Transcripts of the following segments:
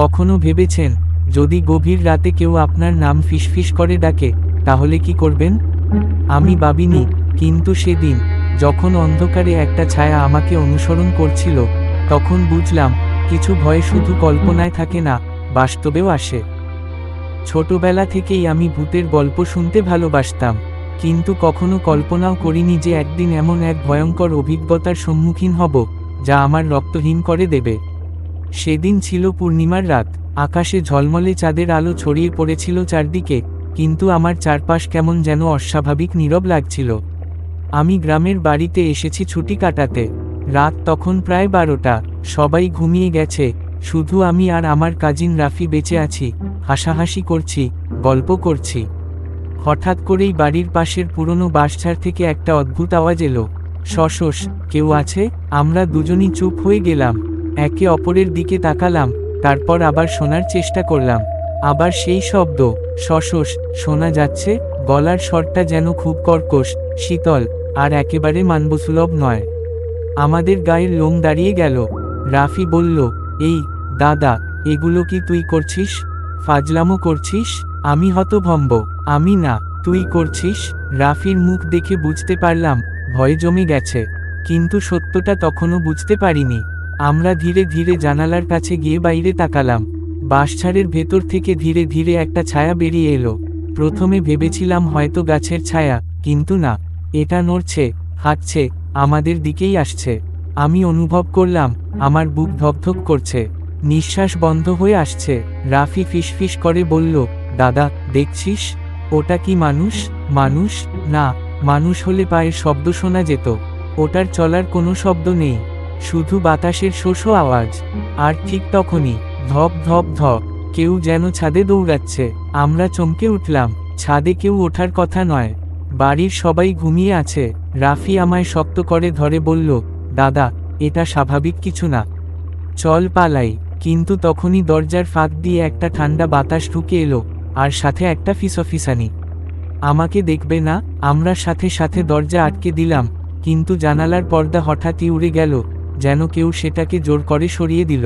কখনো ভেবেছেন, যদি গভীর রাতে কেউ আপনার নাম ফিসফিস করে ডাকে, তাহলে কি করবেন? আমি ভাবিনি, কিন্তু সেদিন, যখন অন্ধকারে একটা ছায়া আমাকে অনুসরণ করছিল, তখন বুঝলাম, কিছু ভয় শুধু কল্পনায় থাকে না, বাস্তবেও আসে। ছোটবেলা থেকেই আমি ভূতের গল্প শুনতে ভালোবাসতাম, কিন্তু কখনো কল্পনাও করিনি যে একদিন এমন এক ভয়ঙ্কর অভিজ্ঞতার সম্মুখীন হব, যা আমার রক্তহীন করে দেবে। সেদিন ছিল পূর্ণিমার রাত, আকাশে ঝলমলে চাঁদের আলো ছড়িয়ে পড়েছিল চারদিকে, কিন্তু আমার চারপাশ কেমন যেন অস্বাভাবিক নীরব লাগছিল। আমি গ্রামের বাড়িতে এসেছি ছুটি কাটাতে, রাত তখন প্রায় বারোটা, সবাই ঘুমিয়ে গেছে, শুধু আমি আর আমার কাজিন রাফি বেঁচে আছি, হাসাহাসি করছি, গল্প করছি। হঠাৎ করেই বাড়ির পাশের পুরনো বাঁশঝাড় থেকে একটা অদ্ভুত আওয়াজ এলো শশস কেউ আছে? আমরা দুজনই চুপ হয়ে গেলাম। একে অপরের দিকে তাকালাম, তারপর আবার শোনার চেষ্টা করলাম। আবার সেই শব্দ সশস শোনা যাচ্ছে, গলার স্বরটা যেন খুব কর্কশ, শীতল, আর একেবারে মানবসুলভ নয়। আমাদের গায়ের লোম দাঁড়িয়ে গেল। রাফি বলল, এই, দাদা, এগুলো কি তুই করছিস? ফাজলামো করছিস? আমি হতভম্ব, আমি না, তুই করছিস? রাফির মুখ দেখে বুঝতে পারলাম, ভয় জমে গেছে। কিন্তু সত্যটা তখনও বুঝতে পারিনি। আমরা ধীরে ধীরে জানালার কাছে গিয়ে বাইরে তাকালাম। বাঁশঝাড়ের ভেতর থেকে ধীরে ধীরে একটা ছায়া বেরিয়ে এলো। প্রথমে ভেবেছিলাম হয়তো গাছের ছায়া, কিন্তু না। এটা নড়ছে, হাঁটছে, আমাদের দিকেই আসছে। আমি অনুভব করলাম, আমার বুক ধকধক করছে। নিঃশ্বাস বন্ধ হয়ে আসছে। রাফি ফিসফিস করে বলল, দাদা, দেখছিস? ওটা কি মানুষ? মানুষ? না, মানুষ হলে পায়ের শব্দ শোনা যেত। ওটার চলার কোনো শব্দ নেই। শুধু বাতাসের শোষ আওয়াজ। আর ঠিক তখনই, ধপ ধপ ধপ, কেউ যেন ছাদে দৌড়াচ্ছে। আমরা চমকে উঠলাম। ছাদে কেউ ওঠার কথা নয়। বাড়ির সবাই ঘুমিয়ে আছে। রাফি আমায় শক্ত করে ধরে বলল, দাদা, এটা স্বাভাবিক কিছু না। চল পালাই। কিন্তু তখনই দরজার ফাঁক দিয়ে একটা ঠান্ডা বাতাস ঢুকে এলো, আর সাথে একটা ফিসফিসানি। আমাকে দেখবে না? আমরা সাথে সাথে দরজা আটকে দিলাম, কিন্তু জানালার পর্দা হঠাৎই উড়ে গেল। যেন কেউ সেটাকে জোর করে সরিয়ে দিল।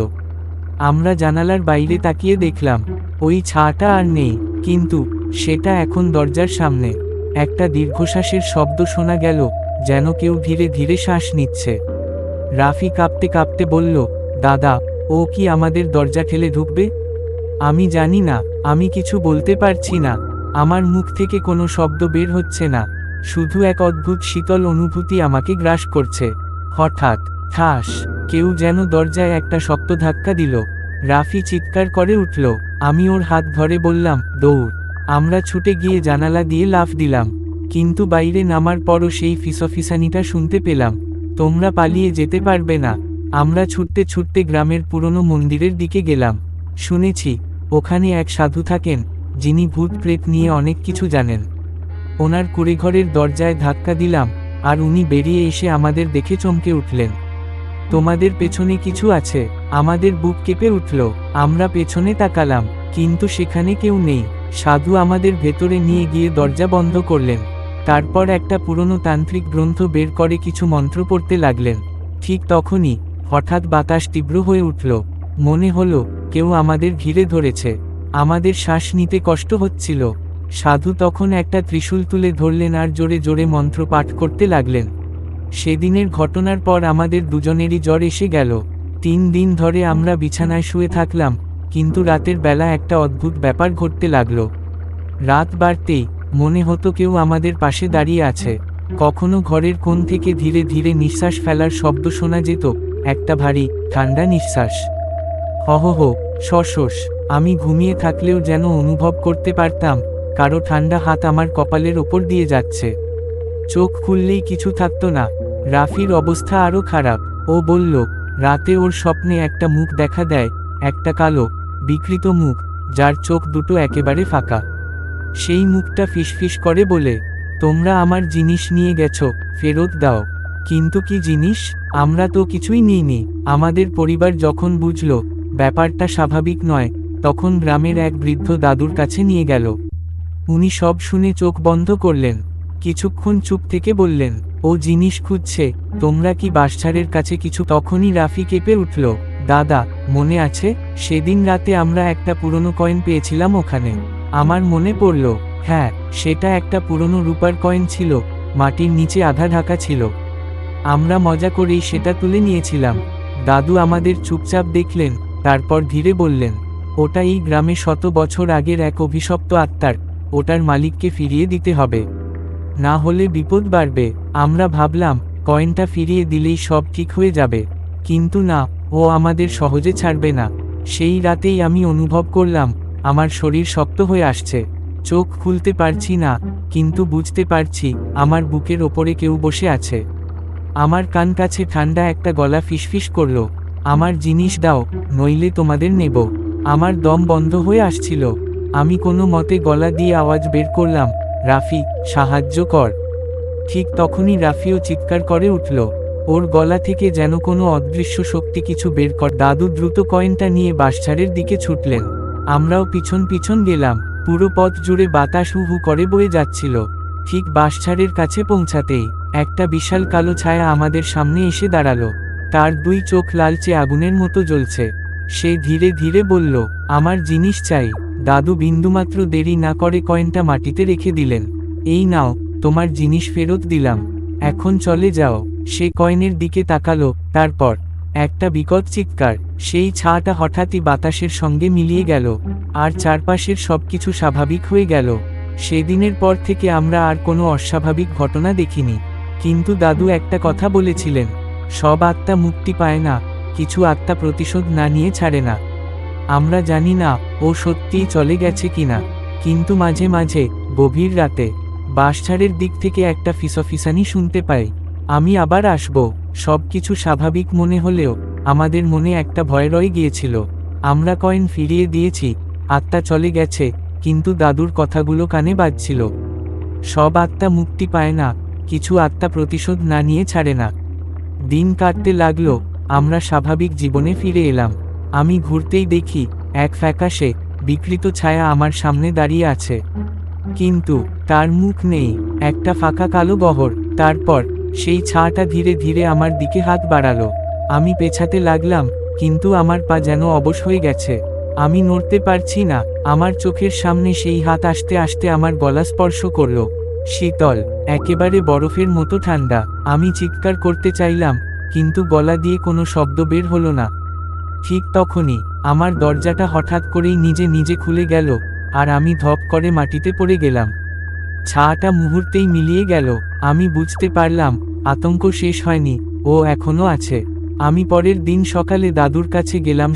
আমরা জানালার বাইরে তাকিয়ে দেখলাম, ওই ছাটা আর নেই, কিন্তু সেটা এখন দরজার সামনে। একটা দীর্ঘশ্বাসের শব্দ শোনা গেল, যেন কেউ ধীরে ধীরে শ্বাস নিচ্ছে। রাফি কাঁপতে কাঁপতে বলল, দাদা, ও কি আমাদের দরজা ঠেলে ঢুকবে? আমি জানি না, আমি কিছু বলতে পারছি না, আমার মুখ থেকে কোনো শব্দ বের হচ্ছে না, শুধু এক অদ্ভুত শীতল অনুভূতি আমাকে গ্রাস করছে, হঠাৎ ঠাস কেউ যেন দরজায় একটা শক্ত ধাক্কা দিল। রাফি চিৎকার করে উঠল, আমি ওর হাত ধরে বললাম, দৌড়। আমরা ছুটে গিয়ে জানালা দিয়ে লাফ দিলাম, কিন্তু বাইরে নামার পরও সেই ফিসফিসানিটা শুনতে পেলাম, তোমরা পালিয়ে যেতে পারবে না। আমরা ছুটতে ছুটতে গ্রামের পুরনো মন্দিরের দিকে গেলাম। শুনেছি, ওখানে এক সাধু থাকেন, যিনি ভূত প্রেত নিয়ে অনেক কিছু জানেন। ওনার কুড়েঘরের দরজায় ধাক্কা দিলাম, আর উনি বেরিয়ে এসে আমাদের দেখে চমকে উঠলেন। তোমাদের পেছনে কিছু আছে। আমাদের বুক কেঁপে উঠল। আমরা পেছনে তাকালাম, কিন্তু সেখানে কেউ নেই। সাধু আমাদের ভেতরে নিয়ে গিয়ে দরজা বন্ধ করলেন। তারপর একটা পুরনো তান্ত্রিক গ্রন্থ বের করে কিছু মন্ত্র পড়তে লাগলেন। ঠিক তখনই, হঠাৎ বাতাস তীব্র হয়ে উঠল। মনে হলো, কেউ আমাদের ঘিরে ধরেছে। আমাদের শ্বাস নিতে কষ্ট হচ্ছিল। সাধু তখন একটা ত্রিশূল তুলে ধরলেন আর জোরে জোরে মন্ত্র পাঠ করতে লাগলেন। সেদিনের ঘটনার পর আমাদের দুজনেরই জ্বর এসে গেল। তিন দিন ধরে আমরা বিছানায় শুয়ে থাকলাম, কিন্তু রাতের বেলা একটা অদ্ভুত ব্যাপার ঘটতে লাগল। রাত বাড়তেই মনে হতো কেউ আমাদের পাশে দাঁড়িয়ে আছে। কখনো ঘরের কোণ থেকে ধীরে ধীরে নিঃশ্বাস ফেলার শব্দ শোনা যেত, একটা ভারী, ঠান্ডা নিঃশ্বাস। হহ হো শশস আমি ঘুমিয়ে থাকলেও যেন অনুভব করতে পারতাম, কারও ঠান্ডা হাত আমার কপালের ওপর দিয়ে যাচ্ছে। চোখ খুললেই কিছু থাকতো না রাফির অবস্থা আরও খারাপ। ও বলল, রাতে ওর স্বপ্নে একটা মুখ দেখা দেয়, একটা কালো, বিকৃত মুখ, যার চোখ দুটো একেবারে ফাঁকা। সেই মুখটা ফিসফিস করে বলে, তোমরা আমার জিনিস নিয়ে গেছো, ফেরত দাও। কিন্তু কি জিনিস? আমরা তো কিছুই নিইনি। আমাদের পরিবার যখন বুঝল, ব্যাপারটা স্বাভাবিক নয়, তখন গ্রামের এক বৃদ্ধ দাদুর কাছে নিয়ে গেল। উনি সব শুনে চোখ বন্ধ করলেন। কিছুক্ষণ চুপ থেকে বললেন ও জিনিস খুঁজছে, তোমরা কি বাসছাড়ের কাছে কিছু? তখনই রাফি কেঁপে উঠল, দাদা, মনে আছে? সেদিন রাতে আমরা একটা পুরনো কয়েন পেয়েছিলাম ওখানে। আমার মনে পড়ল হ্যাঁ সেটা একটা পুরনো রূপার কয়েন ছিল, মাটির নিচে আধা ঢাকা ছিল। আমরা মজা করেই সেটা তুলে নিয়েছিলাম। দাদু আমাদের চুপচাপ দেখলেন, তারপর ধীরে বললেন, ওটা এই গ্রামে শত বছর আগের এক অভিশপ্ত আত্মার, ওটার মালিককে ফিরিয়ে দিতে হবে। না হলে বিপদ বাড়বে। আমরা ভাবলাম, কয়েনটা ফিরিয়ে দিলেই সব ঠিক হয়ে যাবে। কিন্তু না, ও আমাদের সহজে ছাড়বে না। সেই রাতেই আমি অনুভব করলাম, আমার শরীর শক্ত হয়ে আসছে। চোখ খুলতে পারছি না, কিন্তু বুঝতে পারছি, আমার বুকের ওপরে কেউ বসে আছে। আমার কান কাছে ঠান্ডা একটা গলা ফিসফিস করল, আমার জিনিস দাও, নইলে তোমাদের নেব। আমার দম বন্ধ হয়ে আসছিল। আমি কোনো মতে গলা দিয়ে আওয়াজ বের করলাম রাফি, সাহায্য কর। ঠিক তখনই রাফিও চিৎকার করে উঠল। ওর গলা থেকে যেন কোনো অদৃশ্য শক্তি কিছু বের কর। দাদু দ্রুত কয়েনটা নিয়ে বাঁশঝাড়ের দিকে ছুটলেন। আমরাও পিছন পিছন গেলাম। পুরো পথ জুড়ে বাতাস হু হু করে বয়ে যাচ্ছিল। ঠিক বাঁশঝাড়ের কাছে পৌঁছাতেই একটা বিশাল কালো ছায়া আমাদের সামনে এসে দাঁড়াল। তার দুই চোখ লালচে আগুনের মতো জ্বলছে। সে ধীরে ধীরে বলল, আমার জিনিস চাই। দাদু বিন্দুমাত্র দেরি না করে কয়েনটা মাটিতে রেখে দিলেন। এই নাও, তোমার জিনিস ফেরত দিলাম। এখন চলে যাও। সে কয়েনের দিকে তাকালো, তারপর, একটা বিকট চিৎকার। সেই ছাটা হঠাৎই বাতাসের সঙ্গে মিলিয়ে গেল, আর চারপাশের সবকিছু স্বাভাবিক হয়ে গেল। সেদিনের পর থেকে আমরা আর কোনো অস্বাভাবিক ঘটনা দেখিনি। কিন্তু দাদু একটা কথা বলেছিলেন, সব আত্মা মুক্তি পায় না, কিছু আত্মা প্রতিশোধ না নিয়ে ছাড়ে না। আমরা জানি না, ও সত্যিই চলে গেছে কিনা। কিন্তু মাঝে মাঝে, গভীর রাতে, বাঁশঝাড়ের দিক থেকে একটা ফিসফিসানি শুনতে পাই। আমি আবার আসব সব কিছু স্বাভাবিক মনে হলেও, আমাদের মনে একটা ভয় রয়ে গিয়েছিল। আমরা কয়েন ফিরিয়ে দিয়েছি, আত্মা চলে গেছে, কিন্তু দাদুর কথাগুলো কানে বাজছিল। সব আত্মা মুক্তি পায় না, কিছু আত্মা প্রতিশোধ না নিয়ে ছাড়ে না। দিন কাটতে লাগল, আমরা স্বাভাবিক জীবনে ফিরে এলাম। আমি ঘুরতেই দেখি এক ফ্যাকাশে বিকৃত ছায়া আমার সামনে দাঁড়িয়ে আছে। কিন্তু তার মুখ নেই, একটা ফাঁকা কালো গহর তারপর সেই ছাটা ধীরে ধীরে আমার দিকে হাত বাড়ালো। আমি পেছাতে লাগলাম, কিন্তু আমার পা যেন অবশ হয়ে গেছে। আমি নড়তে পারছি না, আমার চোখের সামনে সেই হাত আসতে আসতে আমার গলা স্পর্শ করল। শীতল, একেবারে বরফের মতো ঠান্ডা। আমি চিৎকার করতে চাইলাম, কিন্তু গলা দিয়ে কোনো শব্দ বের হলো না। ঠিক তখনই, আমার দরজাটা হঠাৎ করেই নিজে নিজে খুলে গেল, আর আমি ধপ করে মাটিতে পড়ে গেলাম। ছাটা মুহূর্তেই মিলিয়ে গেল, আমি বুঝতে পারলাম, আতঙ্ক শেষ হয়নি, ও এখনও আছে। আমি পরের দিন সকালে দাদুর কাছে গেলাম